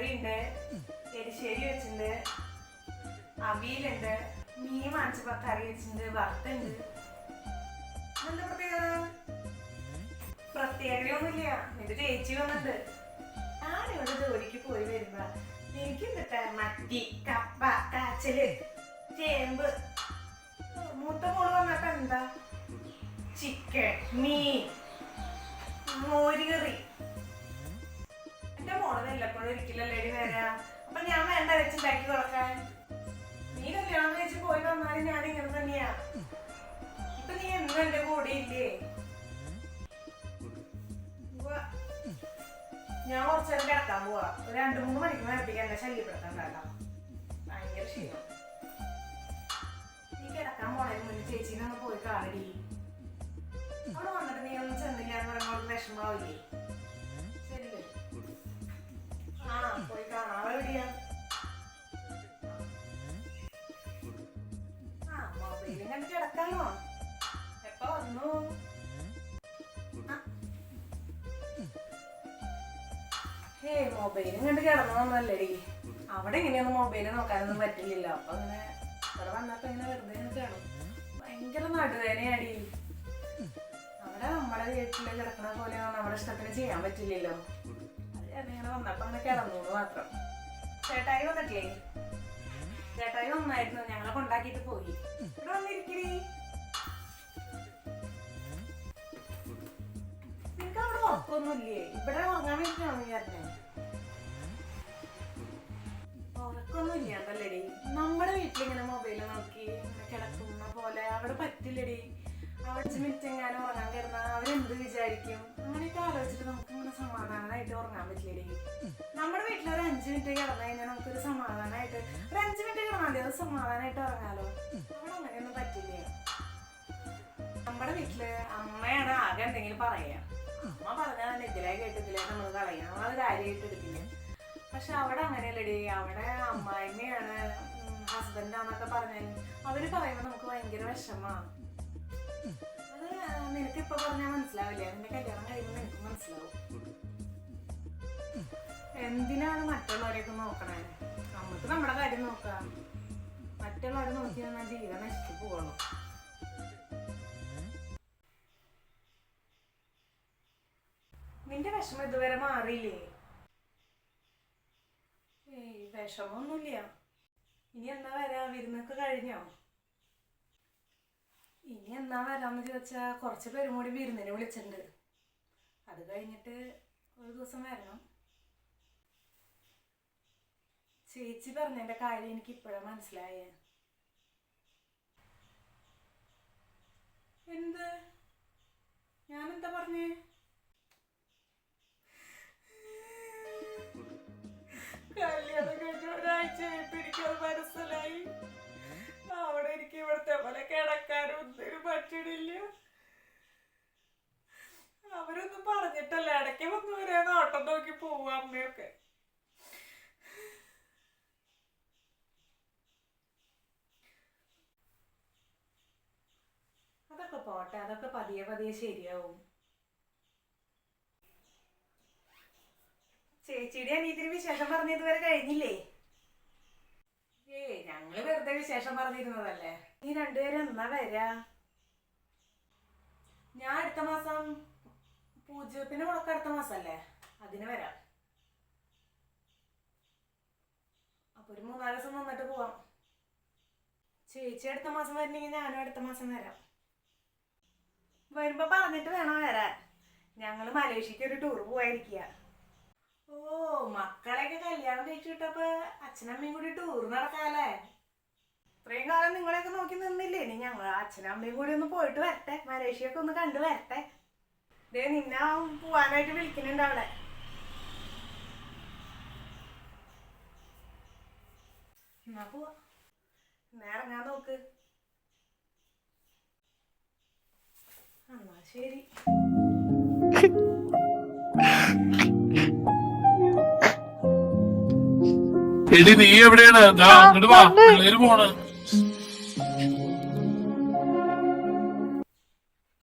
മീൻകറി ഉണ്ട് എരിശ്ശേരി വെച്ചിട്ടുണ്ട് അവിയലുണ്ട് മീൻ വാങ്ങിച്ചപ്പോ കറി വെച്ചിട്ടുണ്ട് വറുത്തുണ്ട് എന്താ പ്രത്യേകത? പ്രത്യേകതയൊന്നുമില്ല. എന്റെ ചേച്ചി വന്നിട്ട് ഞാനിവിടെ ജോലിക്ക് പോയി വരുമ്പോ എനിക്ക് എന്നിട്ട് മത്തി കപ്പ കാച്ചൽ ചേമ്പ്. മൂത്ത മോൾ വന്നിട്ട് എന്താ? ചിക്കൻ മീൻ മോരുകറി. എന്റെ മോൾ വല്ലപ്പോഴും ഒരിക്കലല്ലേ വെച്ചുണ്ടാക്കി കൊടുക്കാൻ നീ കല്യാണം കഴിച്ച് പോയി വന്നാലും ഞാൻ ഇങ്ങനെ തന്നെയാ. ഇപ്പൊ നീ എന്നും എന്റെ കൂടെ ഇല്ലേ? ഞാൻ കുറച്ചു നേരം കിടക്കാൻ പോവാ. ഒരു രണ്ടു മൂന്ന് മണിക്ക് നേരത്തേക്ക് എന്നെ ശല്യപ്പെടുത്താൻ വേണ്ട. ഭയങ്കര ക്ഷീണം. നീ കിടക്കാൻ പോണതിന് മുന്നേ ചേച്ചീനെ ഒന്ന് പോയി കാണടി. അവിടെ വന്നിട്ട് നീ ഒന്നും ചെന്നില്ല? എന്ന് പറയുമ്പോൾ വിഷമാവില്ലേ ഹേ മൊബൈലും കണ്ട് കിടന്നു വന്നല്ലേ അവിടെ ഇങ്ങനെയൊന്നും മൊബൈൽ നോക്കാനൊന്നും പറ്റില്ലല്ലോ. അപ്പൊ അങ്ങനെ ഇവിടെ വന്നപ്പോ ഇങ്ങനെ വെറുതെ കാണും ഭയങ്കര നടുവേനയാടി അവിടെ നമ്മുടെ വീട്ടിൽ കിടക്കണ പോലെ നമ്മുടെ ഇഷ്ടത്തിന് ചെയ്യാൻ പറ്റില്ലല്ലോ. അത് ഇങ്ങനെ വന്നപ്പോ അങ്ങനെ കിടന്നു മാത്രം. ചേട്ടായി വന്നിട്ടില്ലേ? ചേട്ടായി വന്നായിരുന്നു. ഞങ്ങളെ കൊണ്ടാക്കിട്ട് പോയി. ഇവിടെ വന്നിരിക്കടി. നിനക്ക് അവിടെ ഉറപ്പൊന്നുമില്ലേ ഇവിടെ ഉറങ്ങാൻ വേണ്ടിയിട്ടാണ് ഞാൻ ഉറക്കൊന്നും ഇല്ലാണ്ടല്ലേടി നമ്മുടെ വീട്ടിലിങ്ങനെ മൊബൈൽ നോക്കി കിടക്കുന്ന പോലെ അവിടെ പറ്റില്ലടി അവിടെ മിറ്റെങ്ങാനും ഉറങ്ങാൻ കിടന്നാൽ അവരെന്ത് വിചാരിക്കും? അങ്ങനെയൊക്കെ ആലോചിച്ചിട്ട് നമുക്ക് ഇങ്ങനെ സമാധാനമായിട്ട് ഉറങ്ങാൻ പറ്റില്ലടി നമ്മുടെ വീട്ടിൽ ഒരു അഞ്ച് മിനിറ്റ് കിടന്നു കഴിഞ്ഞാൽ നമുക്കൊരു സമാധാനമായിട്ട് ഒരു അഞ്ച് മിനിറ്റ് കിടന്നാൽ അത് സമാധാനമായിട്ട് ഉറങ്ങാലോ? അവിടെ അങ്ങനെയൊന്നും പറ്റില്ലേ? നമ്മുടെ വീട്ടിൽ അമ്മയാണ് ആകെ എന്തെങ്കിലും പറയാ. അമ്മ പറഞ്ഞാൽ ഇതിലേ കേട്ടിട്ടില്ല നമ്മൾ കളയാം നമ്മളത് കാര്യമായിട്ട് എടുക്കില്ല പക്ഷെ അവിടെ അങ്ങനെയല്ലടി. അവിടെ അമ്മായിമ്മയാണ് ഹസ്ബൻഡാന്നൊക്കെ പറഞ്ഞാൽ അവർ പറയുമ്പോ നമുക്ക് ഭയങ്കര വിഷമാണ് അത് നിനക്ക് ഇപ്പൊ പറഞ്ഞാൽ മനസ്സിലാവില്ല? നിന്റെ കല്യാണം കഴിയുമ്പോൾ നിനക്ക് മനസ്സിലാവും. എന്തിനാണ് മറ്റുള്ളവരെയൊക്കെ നോക്കണേ? നമുക്ക് നമ്മുടെ കാര്യം നോക്കാം. മറ്റുള്ളവരെ നോക്കി നിന്നാൽ ജീവിതം നശിച്ചു പോകണം നിന്റെ വിഷമം ഇതുവരെ മാറിയില്ലേ? ഏയ് വിഷമൊന്നുമില്ല ഇനി എന്നാ വരാ? വിരുന്നൊക്കെ കഴിഞ്ഞോ? ഇനി എന്നാ വരാന്ന് ചോദിച്ചാ കുറച്ച് പേരും കൂടി വിരുന്നിന് വിളിച്ചിട്ടുണ്ട്. അത് കഴിഞ്ഞിട്ട് ഒരു ദിവസം വരണം. ചേച്ചി പറഞ്ഞതിന്റെ കാര്യം എനിക്ക് ഇപ്പോഴാ മനസ്സിലായേ. എന്ത്? ഞാനെന്താ പറഞ്ഞേ? അമ്മയൊക്കെ അതൊക്കെ പോട്ടെ അതൊക്കെ പതിയെ പതിയെ ശരിയാവും. ചേച്ചിയുടെ അനിയത്തിന് വിശേഷം പറഞ്ഞത് വരെ കഴിഞ്ഞില്ലേ? ഏ ഞങ്ങൾ വെറുതെ വിശേഷം പറഞ്ഞിരുന്നതല്ലേ? നീ രണ്ടുപേരും എന്നാ വരാ? ഞാൻ അടുത്ത മാസം പൂജപ്പിന് മുടക്കം അടുത്ത മാസല്ലേ? അതിന് വരാം അപ്പൊ ഒരു മൂന്നാൽ ദിവസം നിന്നിട്ട് പോവാം. ചേച്ചി അടുത്ത മാസം വരണമെങ്കിൽ ഞാനും അടുത്ത മാസം വരാം. വരുമ്പോ പറഞ്ഞിട്ട് വേണം വരാൻ. ഞങ്ങൾ മലേഷ്യക്ക് ഒരു ടൂർ പോയിരിക്കുക ഓ മക്കളെയൊക്കെ കല്യാണം കഴിച്ചു വിട്ടപ്പോ അച്ഛനമ്മയും കൂടി ടൂർ നടക്കാല്ലേ? ഇത്രയും കാലം നിങ്ങളെയൊക്കെ നോക്കി നിന്നില്ലേ? ഇനി ഞങ്ങൾ അച്ഛനമ്മയും കൂടി ഒന്ന് പോയിട്ട് വരട്ടെ. മലേഷ്യയൊക്കെ ഒന്ന് കണ്ടു വരട്ടെ. ദേ നിന്നെ പോവാനായിട്ട് വിളിക്കുന്നുണ്ട് അവിടെ എന്നാ പോവാ. നോക്ക്. എന്നാ ശരി. എടി നീ എവിടെയാണ്? അങ്ങോട്ട് വാ. പിള്ളേര് പോണ്.